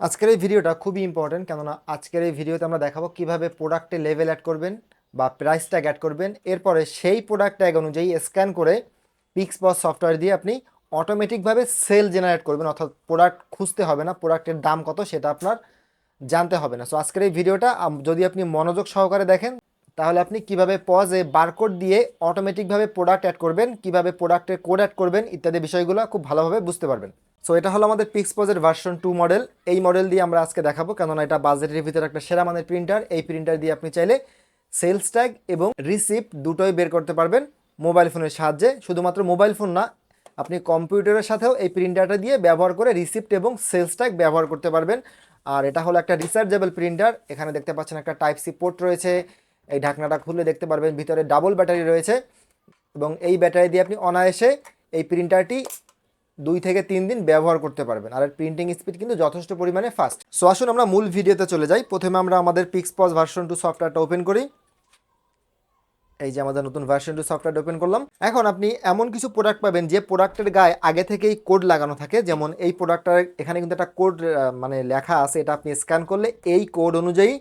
আজকের এই ভিডিওটা খুবই ইম্পর্টেন্ট কেননা আজকের এই ভিডিওতে আমরা দেখাবো কীভাবে প্রোডাক্টে লেভেল অ্যাড করবেন বা প্রাইস ট্যাগ অ্যাড করবেন। এরপরে সেই প্রোডাক্ট ট্যাগ অনুযায়ী স্ক্যান করে পিক্সপস সফটওয়্যার দিয়ে আপনি অটোমেটিকভাবে সেল জেনারেট করবেন, অর্থাৎ প্রোডাক্ট খুঁজতে হবে না প্রোডাক্টের দাম কত সেটা আপনার জানতে হবে না। সো আজকের এই ভিডিওটা যদি আপনি মনোযোগ সহকারে দেখেন তাহলে আপনি কীভাবে পজে বারকোড দিয়ে অটোমেটিকভাবে প্রোডাক্ট অ্যাড করবেন, কীভাবে প্রোডাক্টের কোড অ্যাড করবেন ইত্যাদি বিষয়গুলো খুব ভালোভাবে বুঝতে পারবেন। সো এটা হলো আমাদের পিক্সপজের ভার্সন টু মডেল এই মডেল দিয়ে আমরা আজকে দেখাবো, কেননা এটা বাজেটের ভিতরে একটা সেরা মানের প্রিন্টার এই প্রিন্টার দিয়ে আপনি চাইলে সেলস ট্যাগ এবং রিসিপ্ট দুটোই বের করতে পারবেন মোবাইল ফোনের সাহায্যে। শুধুমাত্র মোবাইল ফোন না, আপনি কম্পিউটারের সাথেও এই প্রিন্টারটা দিয়ে ব্যবহার করে রিসিপ্ট এবং সেলস ট্যাগ ব্যবহার করতে পারবেন। আর এটা হলো একটা রিচার্জেবল প্রিন্টার এখানে দেখতে পাচ্ছেন একটা টাইপ সি পোর্ট রয়েছে। এই ঢাকনাটা খুলে দেখতে পারবেন ভিতরে ডাবল ব্যাটারি রয়েছে এবং এই ব্যাটারি দিয়ে আপনি অনায়াসে এই প্রিন্টারটি দুই থেকে তিন দিন ব্যবহার করতে পারবেন। আর প্রিন্টিং স্পিড কিন্তু যথেষ্ট পরিমাণে ফাস্ট সো আসুন আমরা মূল ভিডিওতে চলে যাই। প্রথমে আমরা আমাদের পিক্সপজ ভার্সন টু সফটওয়্যারটা ওপেন করি। এই যে আমাদের নতুন ভার্সন টু সফটওয়্যার ওপেন করলাম। এখন আপনি এমন কিছু প্রোডাক্ট পাবেন যে প্রোডাক্টের গায়ে আগে থেকেই কোড লাগানো থাকে। যেমন এই প্রোডাক্টটার এখানে কিন্তু একটা কোড মানে লেখা আছে। এটা আপনি স্ক্যান করলে এই কোড অনুযায়ী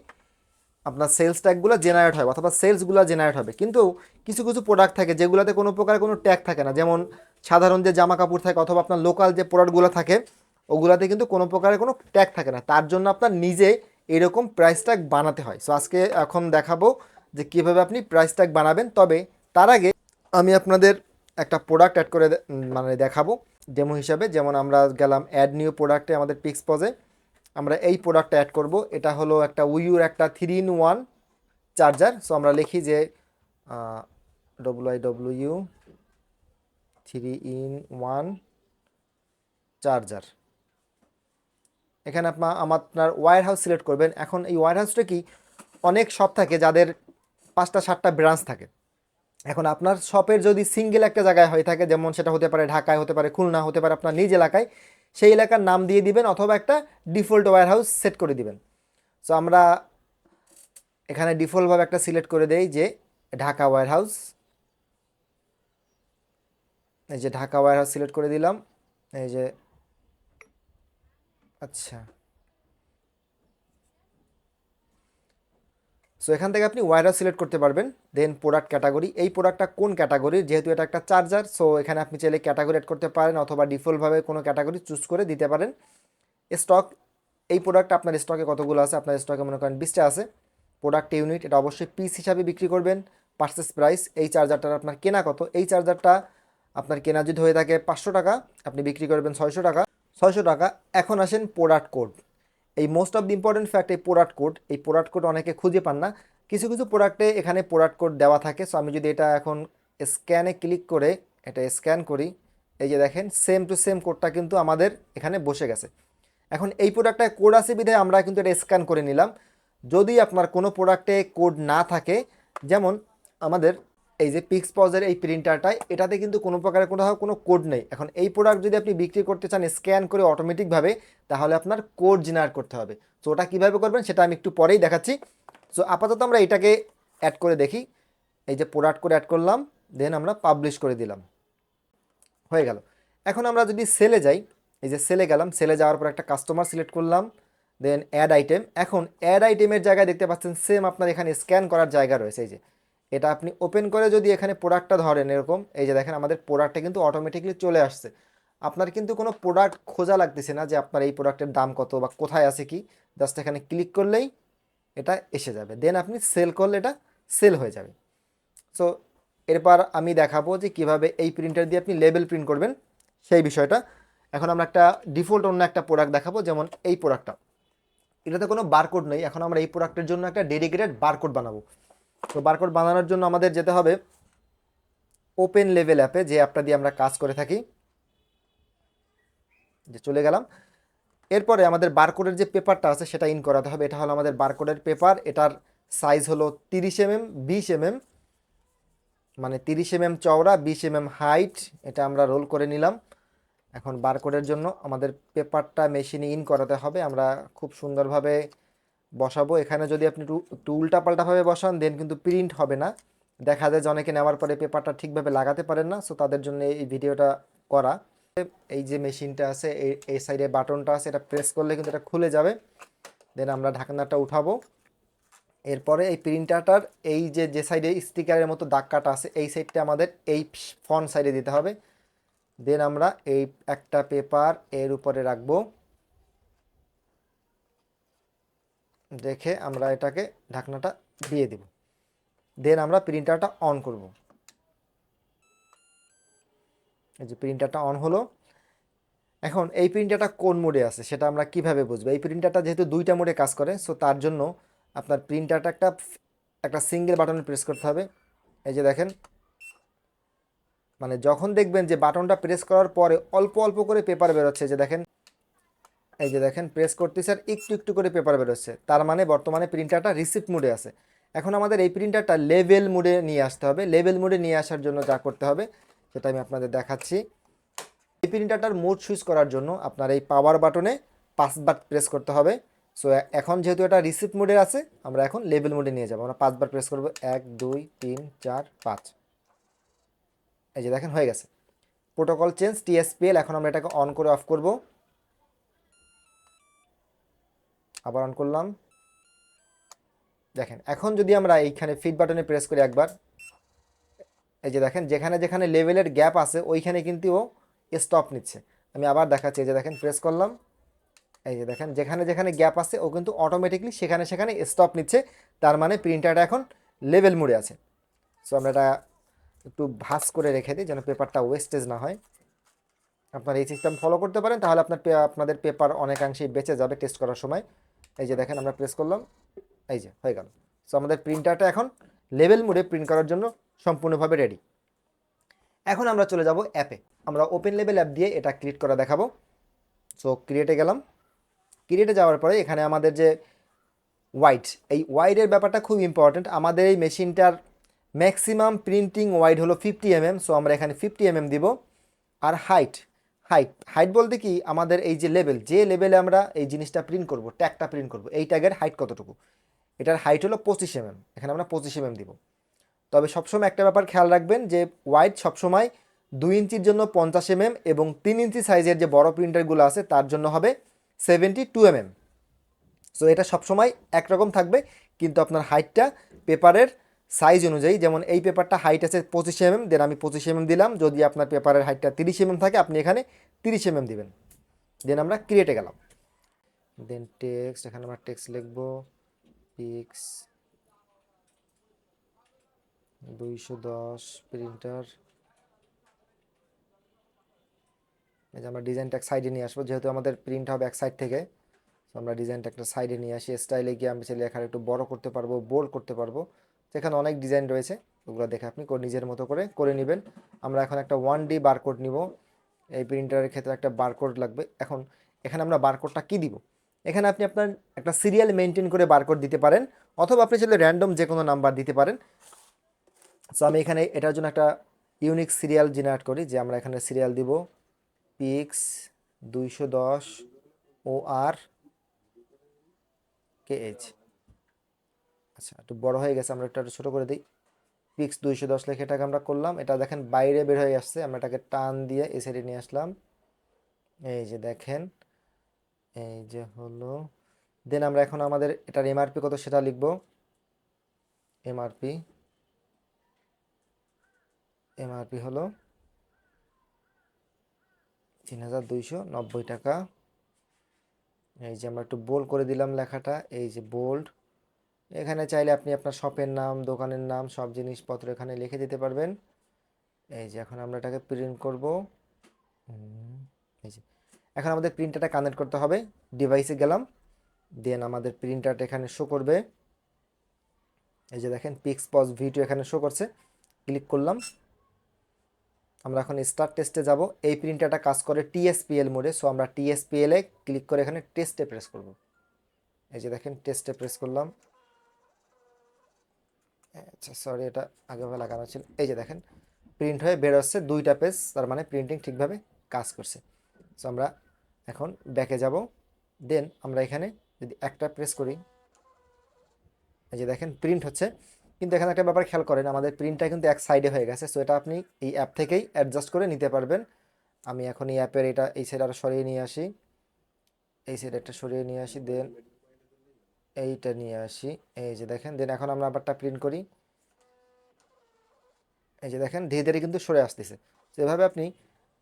আপনার সেলস ট্যাগগুলো জেনারেট হবে অথবা সেলসগুলো জেনারেট হবে। কিন্তু কিছু কিছু প্রোডাক্ট থাকে যেগুলোতে কোনো প্রকার কোনো ট্যাগ থাকে না। যেমন সাধারণ যে জামা কাপড় থাকে অথবা আপনার লোকাল যে প্রোডাক্টগুলো থাকে, ওগুলাতে কিন্তু কোনো প্রকারের কোনো ট্যাগ থাকে না। তার জন্য আপনার নিজে এরকম প্রাইস ট্যাগ বানাতে হয়। সো আজকে এখন দেখাবো যে কীভাবে আপনি প্রাইস ট্যাগ বানাবেন। তবে তার আগে আমি আপনাদের একটা প্রোডাক্ট অ্যাড করে মানে দেখাবো। ডেমো হিসাবে। যেমন আমরা গেলাম অ্যাড নিউ প্রোডাক্টে আমাদের পিক্স পজে আমরা এই প্রোডাক্টটা অ্যাড করব। এটা হলো একটা উইউর একটা three in one charger so আমরা লিখি যে W I W U three in one charger এখানে আপনার আপনার ওয়ার হাউস সিলেক্ট করবেন। এখন এই ওয়ার হাউসটা কি অনেক শপ থাকে যাদের পাঁচটা, সাতটা ব্রাঞ্চ থাকে। এখন আপনার শপের যদি সিঙ্গেল একটা জায়গায় হয়ে থাকে, যেমন সেটা হতে পারে ঢাকায়, হতে পারে খুলনা, হতে পারে আপনার নিজ এলাকায় সেই এলাকার নাম দিয়ে দিবেন অথবা একটা ডিফল্ট ওয়্যার হাউস সেট করে দিবেন। সো আমরা এখানে ডিফল্টভাবে একটা সিলেক্ট করে দেই যে ঢাকা ওয়্যার হাউস এই যে ঢাকা ওয়্যার হাউস সিলেক্ট করে দিলাম। এই যে আচ্ছা। সো এখান থেকে আপনি ওয়্যার সিলেক্ট করতে পারবেন দেন প্রোডাক্ট ক্যাটাগরি এই প্রোডাক্টটা কোন ক্যাটাগরির যেহেতু এটা একটা চার্জার সো এখানে আপনি চাইলে ক্যাটাগরি অ্যাড করতে পারেন অথবা ডিফল্টভাবে কোনো ক্যাটাগরি চুজ করে দিতে পারেন। স্টক এই প্রোডাক্ট আপনার স্টকে কতগুলো আছে? আপনার স্টকে মনে করেন বিশটা আছে। প্রোডাক্ট ইউনিট এটা অবশ্যই পিস হিসাবে বিক্রি করবেন পার্সেস প্রাইস এই চার্জারটার আপনার কেনা কত? এই চার্জারটা আপনার কেনা যদি হয়ে থাকে পাঁচশো টাকা, আপনি বিক্রি করবেন ছয়শো টাকা। ছয়শো টাকা, এখন আসেন প্রোডাক্ট কোড এই most of the important fact এই প্রোডাক্ট কোড এই প্রোডাক্ট কোড অনেকে খুঁজে পান না। কিছু কিছু প্রোডাক্টে এখানে প্রোডাক্ট কোড দেওয়া থাকে। সো আমি যদি এটা এখন স্ক্যানে ক্লিক করে, এটা স্ক্যান করি, এই যে দেখেন সেম টু সেম কোডটা কিন্তু আমাদের এখানে বসে গেছে। এখন এই প্রোডাক্টটায় কোড আছে বিধায় আমরা কিন্তু এটা স্ক্যান করে নিলাম। যদি আপনার কোনো প্রোডাক্টে কোড না থাকে, যেমন আমাদের এই যে পিক্স পজের এই প্রিন্টারটায় এটাতে কিন্তু কোনো প্রকারের কোথাও কোনো কোড নেই। এখন এই প্রোডাক্ট যদি আপনি বিক্রি করতে চান স্ক্যান করে অটোমেটিকভাবে তাহলে আপনার কোড জেনারেট করতে হবে। সো ওটা কীভাবে করবেন সেটা আমি একটু পরেই দেখাচ্ছি। সো আপাতত আমরা এটাকে অ্যাড করে দেখি। এই যে প্রোডাক্ট করে অ্যাড করলাম দেন আমরা পাবলিশ করে দিলাম। হয়ে গেল। এখন আমরা যদি সেলে যাই, এই যে সেলে গেলাম সেলে যাওয়ার পর একটা কাস্টমার সিলেক্ট করলাম দেন অ্যাড আইটেম এখন অ্যাড আইটেমের জায়গায় দেখতে পাচ্ছেন সেম আপনার এখানে স্ক্যান করার জায়গা রয়েছে, এই যে। এটা আপনি ওপেন করে যদি এখানে প্রোডাক্টটা ধরেন এরকম, এই যে দেখেন আমাদের প্রোডাক্টটা কিন্তু অটোমেটিকলি চলে আসছে। আপনার কিন্তু কোনো প্রোডাক্ট খোঁজা লাগতেছে না যে আপনার এই প্রোডাক্টের দাম কত বা কোথায় আছে কি জাস্ট এখানে ক্লিক করলেই এটা এসে যাবে। দেন আপনি সেল করলে এটা সেল হয়ে যাবে। সো এরপর আমি দেখাবো যে কীভাবে এই প্রিন্টার দিয়ে আপনি লেবেল প্রিন্ট করবেন, সেই বিষয়টা। এখন আমরা একটা ডিফল্ট অন্য একটা প্রোডাক্ট দেখাবো, যেমন এই প্রোডাক্টটা এটাতে কোনো বারকোড নেই, এখন আমরা এই প্রোডাক্টের জন্য একটা ডেডিকেটেড বারকোড বানাবো। তো বারকোড বানানোর জন্য আমাদের যেতে হবে ওপেন লেভেল অ্যাপে যে অ্যাপটা দিয়ে আমরা কাজ করে থাকি। যে চলে গেলাম। এরপরে আমাদের বারকোডের যে পেপারটা আছে, সেটা ইন করাতে হবে। এটা হলো আমাদের বারকোডের পেপার এটার সাইজ হলো তিরিশ এমএম, বিশ এমএম মানে তিরিশ এমএম চওড়া, বিশ এমএম হাইট এটা আমরা রোল করে নিলাম। এখন বারকোডের জন্য আমাদের পেপারটা মেশিনে ইন করাতে হবে। আমরা খুব সুন্দরভাবে বসাবো। এখানে যদি আপনি একটু উল্টাপাল্টাভাবে বসান দেন কিন্তু প্রিন্ট হবে না। দেখা যায় যে অনেকে নেওয়ার পরে পেপারটা ঠিকভাবে লাগাতে পারেন না সো তাদের জন্য এই ভিডিওটা করা। এই যে মেশিনটা আছে, এই এই সাইডে বাটনটা আছে, এটা প্রেস করলে কিন্তু এটা খুলে যাবে। দেন আমরা ঢাকনাটা উঠাবো। এরপরে এই প্রিন্টারটার এই যে যে সাইডে স্টিকারের মতো দাগ কাটা আছে, এই সাইডটা আমাদের এই ফ্রন্ট সাইডে দিতে হবে। দেন আমরা এই একটা পেপার এর উপরে রাখব। রেখে আমরা এটাকে ঢাকনাটা দিয়ে দিব। দেন আমরা প্রিন্টারটা অন করব। এই যে প্রিন্টারটা অন হলো। এখন এই প্রিন্টারটা কোন মোডে আছে সেটা আমরা কীভাবে বুঝব? এই প্রিন্টারটা যেহেতু দুইটা মোডে কাজ করে সো তার জন্য আপনার প্রিন্টারটা একটা একটা সিঙ্গেল বাটনে প্রেস করতে হবে। এই যে দেখেন। মানে যখন দেখবেন যে বাটনটা প্রেস করার পরে অল্প অল্প করে পেপার বেরোচ্ছে যে দেখেন। এই যে দেখেন প্রেস করতেছে আর একটু একটু করে পেপার বেরোচ্ছে। তার মানে বর্তমানে প্রিন্টারটা রিসিপ্ট মোডে আছে। এখন আমাদের এই প্রিন্টারটা লেভেল মোডে নিয়ে আসতে হবে। লেভেল মোডে নিয়ে আসার জন্য যা করতে হবে, সেটা আমি আপনাদের দেখাচ্ছি। এই প্রিন্টারটার মোড সুইচ করার জন্য আপনার এই পাওয়ার বাটনে পাঁচবার প্রেস করতে হবে। সো এখন যেহেতু এটা রিসিপ্ট মোডে আছে, আমরা এখন লেভেল মোডে নিয়ে যাব। আমরা পাঁচবার প্রেস করব। এক, দুই, তিন, চার, পাঁচ। এই যে দেখেন, হয়ে গেছে। প্রোটোকল চেঞ্জ টিএসপিএল এখন আমরা এটাকে অন করে অফ করব। আবার অন করলাম। দেখেন, এখন যদি আমরা এইখানে ফিড বাটনে প্রেস করি একবার, এই যে দেখেন, যেখানে যেখানে লেভেলের গ্যাপ আছে, ওইখানে কিন্তু ও স্টপ নিচ্ছে। আমি আবার দেখাচ্ছি, এই যে দেখেন প্রেস করলাম। এই যে দেখেন, যেখানে যেখানে গ্যাপ আছে, ও কিন্তু অটোমেটিকলি সেখানে সেখানে স্টপ নিচ্ছে। তার মানে প্রিন্টারটা এখন লেভেল মোডে আছে। সো আমরা এটা একটু ভাস করে রেখে দিই, যেন পেপারটা ওয়েস্টেজ না হয়। আপনারা এই সিস্টেম ফলো করতে পারেন, তাহলে আপনার আপনাদের পেপার অনেকাংশেই বেঁচে যাবে টেস্ট করার সময়। এই যে দেখেন আমরা প্রেস করলাম, এই যে হয়ে গেল। সো আমাদের প্রিন্টারটা এখন লেভেল মোডে প্রিন্ট করার জন্য সম্পূর্ণভাবে রেডি এখন আমরা চলে যাব অ্যাপে আমরা ওপেন লেভেল অ্যাপ দিয়ে এটা ক্রিয়েট করা দেখাবো। সো ক্রিয়েটে গেলাম। ক্রিয়েটে যাওয়ার পরে এখানে আমাদের যে ওয়াইড এই ওয়াইডের ব্যাপারটা খুব ইম্পর্ট্যান্ট আমাদের এই মেশিনটার ম্যাক্সিমাম প্রিন্টিং ওয়াইড হলো ফিফটি এমএম সো আমরা এখানে ফিফটি এমএম দিব। আর হাইট হাইট হাইট বলতে কি আমাদের এই যে লেভেল যে লেভেলে আমরা এই জিনিসটা প্রিন্ট করব ট্যাগটা প্রিন্ট করব, এই ট্যাগের হাইট কতটুকু? এটার হাইট হলো পঁচিশ এমএম এখানে আমরা পঁচিশ এমএম দিব। তবে সবসময় একটা ব্যাপার খেয়াল রাখবেন যে ওয়াইড সবসময় দুই ইঞ্চির জন্য পঞ্চাশ এমএম এবং তিন ইঞ্চি সাইজের যে বড় প্রিন্টারগুলো আছে, তার জন্য হবে সেভেন্টি টু এমএম সো এটা সবসময় একরকম থাকবে, কিন্তু আপনার হাইটটা পেপারের সাইজ অনুযায়ী, যেমন এই পেপারটা হাইট আছে পঁচিশ এমএম দেন আমি পঁচিশ এমএম দিলাম। যদি আপনার পেপারের হাইটটা তিরিশ এমএম থাকে, আপনি এখানে তিরিশ এমএম দিবেন। দেন আমরা ক্রিয়েটে গেলাম। দেন টেক্সট এখানে আমরা টেক্সট লিখব। পিক্স দুইশো দশ প্রিন্টার এই যে আমরা ডিজাইনটা এক সাইডে নিয়ে আসব, যেহেতু আমাদের প্রিন্ট হবে এক সাইড থেকে। তো আমরা ডিজাইনটা একটা সাইডে নিয়ে আসি। স্টাইলে গিয়ে আমি চাইলে এখানে একটু বড় করতে পারব বোল্ড করতে পারব। সেখানে অনেক ডিজাইন রয়েছে, ওগুলো দেখে আপনি নিজের মতো করে করে নেবেন। আমরা এখন একটা ওয়ান ডি বারকোড নিব। এই প্রিন্টারের ক্ষেত্রে একটা বারকোড লাগবে। এখন এখানে আমরা বারকোডটা কী দিব? এখানে আপনি আপনার একটা সিরিয়াল মেনটেন করে বারকোড দিতে পারেন, অথবা আপনি চাইলে র্যান্ডম যে কোনো নাম্বার দিতে পারেন। সো আমি এখানে এটার জন্য একটা ইউনিক সিরিয়াল জেনারেট করি, যে আমরা এখানে সিরিয়াল দিব পিক্স দুইশো দশ ও আর কে এইচ আচ্ছা একটু বড় হয়ে গেছে, আমরা একটু ছোটো করে দিই। পিক্স দুইশো দশ লেখে এটাকে আমরা করলাম। এটা দেখেন বাইরে বের হয়ে আসছে, আমরা এটাকে টান দিয়ে এই সাইডে নিয়ে আসলাম। এই যে দেখেন, এই যে হলো। দেন আমরা এখন আমাদের এটার এমআরপি কত সেটা লিখব। এমআরপি এমআরপি হলো তিন হাজার দুইশো নব্বই টাকা। এই যে আমরা একটু বোল্ড করে দিলাম লেখাটা। এই যে বোল্ড এখানে চাইলে আপনি আপনার শপের নাম, দোকানের নাম, সব জিনিসপত্র এখানে লিখে দিতে পারবেন। এই যে এখন আমরা এটাকে প্রিন্ট করব। এই যে। এখন আমাদের প্রিন্টারটা কানেক্ট করতে হবে। ডিভাইসে গেলাম। দেন আমাদের প্রিন্টারটা এখানে শো করবে। এই যে দেখেন পিক্স পজ ভিডিও এখানে শো করছে। ক্লিক করলাম। আমরা এখন স্টার্ট টেস্টে যাব। এই প্রিন্টারটা কাজ করে টিএসপিএল মোডে সো আমরা টিএসপিএল ক্লিক করে এখানে টেস্টে প্রেস করব। এই যে দেখেন টেস্টে প্রেস করলাম। আচ্ছা সরি এটা আগেভাবে লাগানো ছিল। এই যে দেখেন প্রিন্ট হয়ে বের হচ্ছে, দুইটা পেজ তার মানে প্রিন্টিং ঠিকভাবে কাজ করছে। সো আমরা এখন ব্যাকে যাব। দেন আমরা এখানে যদি একটা প্রেস করি, এই যে দেখেন প্রিন্ট হচ্ছে। কিন্তু এখানে একটা ব্যাপার খেয়াল করেন, আমাদের প্রিন্টটা কিন্তু এক সাইডে হয়ে গেছে। সো এটা আপনি এই অ্যাপ থেকেই অ্যাডজাস্ট করে নিতে পারবেন। আমি এখন এই অ্যাপের এটা, এই সাইড আরও সরিয়ে নিয়ে আসি। এই সাইড একটা সরিয়ে নিয়ে আসি দেন এইটা নিয়ে আসি। এই যে দেখেন দেন এখন আমরা আবারটা প্রিন্ট করি। এই যে দেখেন, ধীরে ধীরে কিন্তু সরে আসতেছে। তো এভাবে আপনি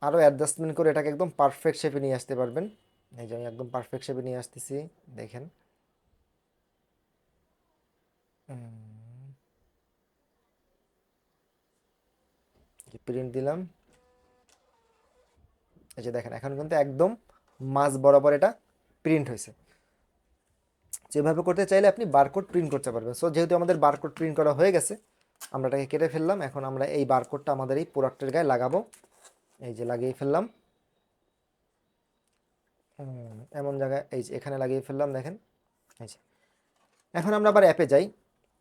আরও অ্যাডজাস্টমেন্ট করে এটাকে একদম পারফেক্ট শেপে নিয়ে আসতে পারবেন। এই যে আমি একদম পারফেক্ট শেপে নিয়ে আসতেছি, দেখেন। প্রিন্ট দিলাম। এই যে দেখেন, এখন কিন্তু একদম মাঝ বরাবর এটা প্রিন্ট হয়েছে। যেভাবে করতে চাইলে আপনি বারকোড প্রিন্ট করতে পারবেন। সো যেহেতু আমাদের বারকোড প্রিন্ট করা হয়ে গেছে, আমরা এটাকে কেটে ফেললাম। এখন আমরা এই বারকোডটা আমাদের এই প্রোডাক্টের গায়ে লাগাবো। এই যে লাগিয়ে ফেললাম। এমন জায়গায়, এই যে এখানে লাগিয়ে ফেললাম, দেখেন। এই যে। এখন আমরা আবার অ্যাপে যাই।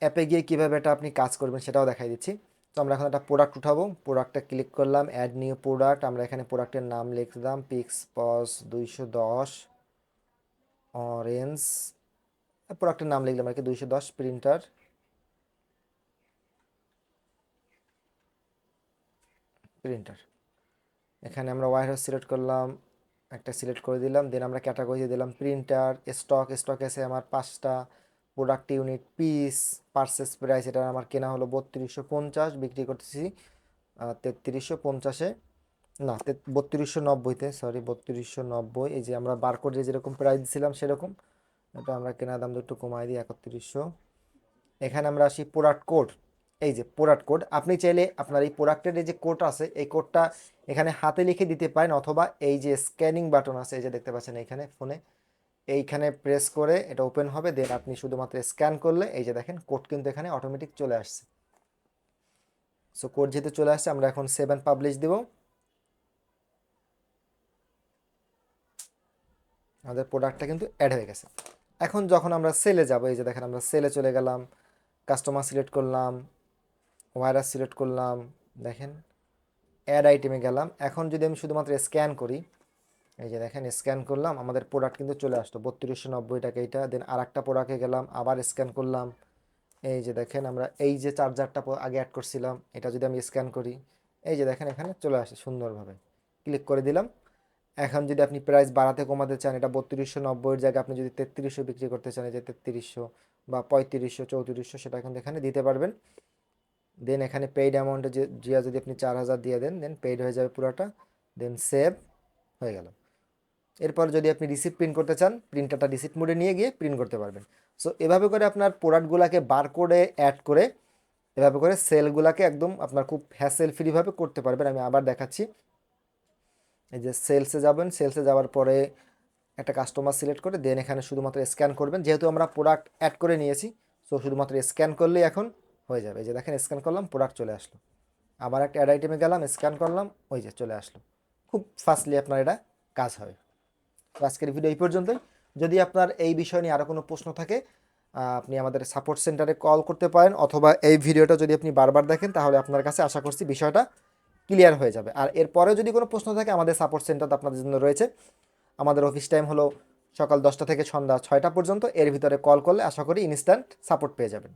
অ্যাপে গিয়ে কীভাবে এটা আপনি কাজ করবেন সেটাও দেখাই দিচ্ছি। তো আমরা এখন একটা প্রোডাক্ট উঠাবো। প্রোডাক্টটা ক্লিক করলাম অ্যাড নিউ প্রোডাক্ট আমরা এখানে প্রোডাক্টের নাম লিখলাম পিক্স পস দুইশো দশ অরেঞ্জ প্রোডাক্টের নাম লিখলাম আর কি, দুইশো দশ প্রিন্টার। প্রিন্টার। এখানে আমরা ওয়ার হাউস সিলেক্ট করলাম, একটা সিলেক্ট করে দিলাম দেন আমরা ক্যাটাগরি দিলাম প্রিন্টার স্টক স্টক এসে আমার পাঁচটা product unit piece purchase price এটা আমার কেনা হলো বত্রিশশো পঞ্চাশ, বিক্রি করতেছি তেত্রিশশো পঞ্চাশে। না বত্রিশশো নব্বইতে সরি বত্রিশশো নব্বই, এই যে আমরা বারকোডে যেরকম প্রাইস দিছিলাম সেরকম। এটা আমরা কেনা দাম একটু কমাই দিই, একত্রিশশো। এখানে আমরা আসি প্রোডাক্ট কোড এই যে প্রোডাক্ট কোড আপনি চাইলে আপনার এই প্রোডাক্টের যে কোড আছে, এই কোডটা এখানে হাতে লিখে দিতে পারেন অথবা এই যে স্ক্যানিং বাটন আছে, এই যে দেখতে পাচ্ছেন এইখানে ফোনে এইখানে প্রেস করে এটা ওপেন হবে দেন আপনি শুধুমাত্র স্ক্যান করলে এই যে দেখেন কোড কিন্তু এখানে অটোমেটিক চলে আসছে। সো কোড যেহেতু চলে আসছে, আমরা এখন সেভেন পাবলিশ দিব। আমাদের প্রোডাক্টটা কিন্তু অ্যাড হয়ে গেছে। এখন যখন আমরা সেলে যাব, এই যে দেখেন আমরা সেলে চলে গেলাম কাস্টমার সিলেক্ট করলাম ওয়ারাস সিলেক্ট করলাম, দেখেন অ্যাড আইটেমে গেলাম। এখন যদি আমি শুধুমাত্র স্ক্যান করি, এই যে দেখেন স্ক্যান করলাম, আমাদের প্রোডাক্ট কিন্তু চলে আসতো। বত্রিশশো নব্বই টাকা এইটা দেন আর একটা প্রোডাক্টে গেলাম, আবার স্ক্যান করলাম। এই যে দেখেন, আমরা এই যে চার্জারটা আগে অ্যাড করছিলাম, এটা যদি আমি স্ক্যান করি, এই যে দেখেন, এখানে চলে আসে সুন্দরভাবে। ক্লিক করে দিলাম এখন যদি আপনি প্রাইস বাড়াতে কমাতে চান, এটা বত্রিশশো নব্বইয়ের জায়গায় আপনি যদি তেত্রিশশো বিক্রি করতে চান যে তেত্রিশশো বা পঁয়ত্রিশশো, চৌত্রিশশো, সেটা এখন এখানে দিতে পারবেন। দেন এখানে পেইড অ্যামাউন্টে যে যদি আপনি চার হাজার দিয়ে দেন দেন পেইড হয়ে যাবে পুরোটা। দেন সেভ হয়ে গেল। এরপর যদি আপনি রিসিপ্ট প্রিন্ট করতে চান প্রিন্টারটা রিসিপ্ট মোডে নিয়ে গিয়ে প্রিন্ট করতে পারবেন। সো এভাবে করে আপনার প্রোডাক্টগুলোকে বারকোডে অ্যাড করে, এভাবে করে সেলগুলোকে একদম আপনার খুব হ্যাসেল ফ্রিভাবে করতে পারবেন। আমি আবার দেখাচ্ছি। এই যে সেলসে যাবেন সেলসে যাওয়ার পরে একটা কাস্টমার সিলেক্ট করে দেন এখানে শুধুমাত্র স্ক্যান করবেন। যেহেতু আমরা প্রোডাক্ট অ্যাড করে নিয়েছি সো শুধুমাত্র স্ক্যান করলেই এখন হয়ে যাবে। এই যে দেখেন স্ক্যান করলাম প্রোডাক্ট চলে আসলো। আবার একটা অ্যাড আইটেমে গেলাম স্ক্যান করলাম, ওই যে চলে আসলো। খুব ফাস্টলি আপনার এটা কাজ হবে। তো আজকের ভিডিও এই পর্যন্তই। যদি আপনার এই বিষয় নিয়ে আরও কোনো প্রশ্ন থাকে, আপনি আমাদের সাপোর্ট সেন্টারে কল করতে পারেন, অথবা এই ভিডিওটা যদি আপনি বারবার দেখেন, তাহলে আপনার কাছে আশা করছি বিষয়টা ক্লিয়ার হয়ে যাবে। আর এরপরেও যদি কোনো প্রশ্ন থাকে, আমাদের সাপোর্ট সেন্টার আপনাদের জন্য রয়েছে। আমাদের অফিস টাইম হলো সকাল দশটা থেকে সন্ধ্যা ছয়টা পর্যন্ত। এর ভিতরে কল করলে আশা করি ইনস্ট্যান্ট সাপোর্ট পেয়ে যাবেন।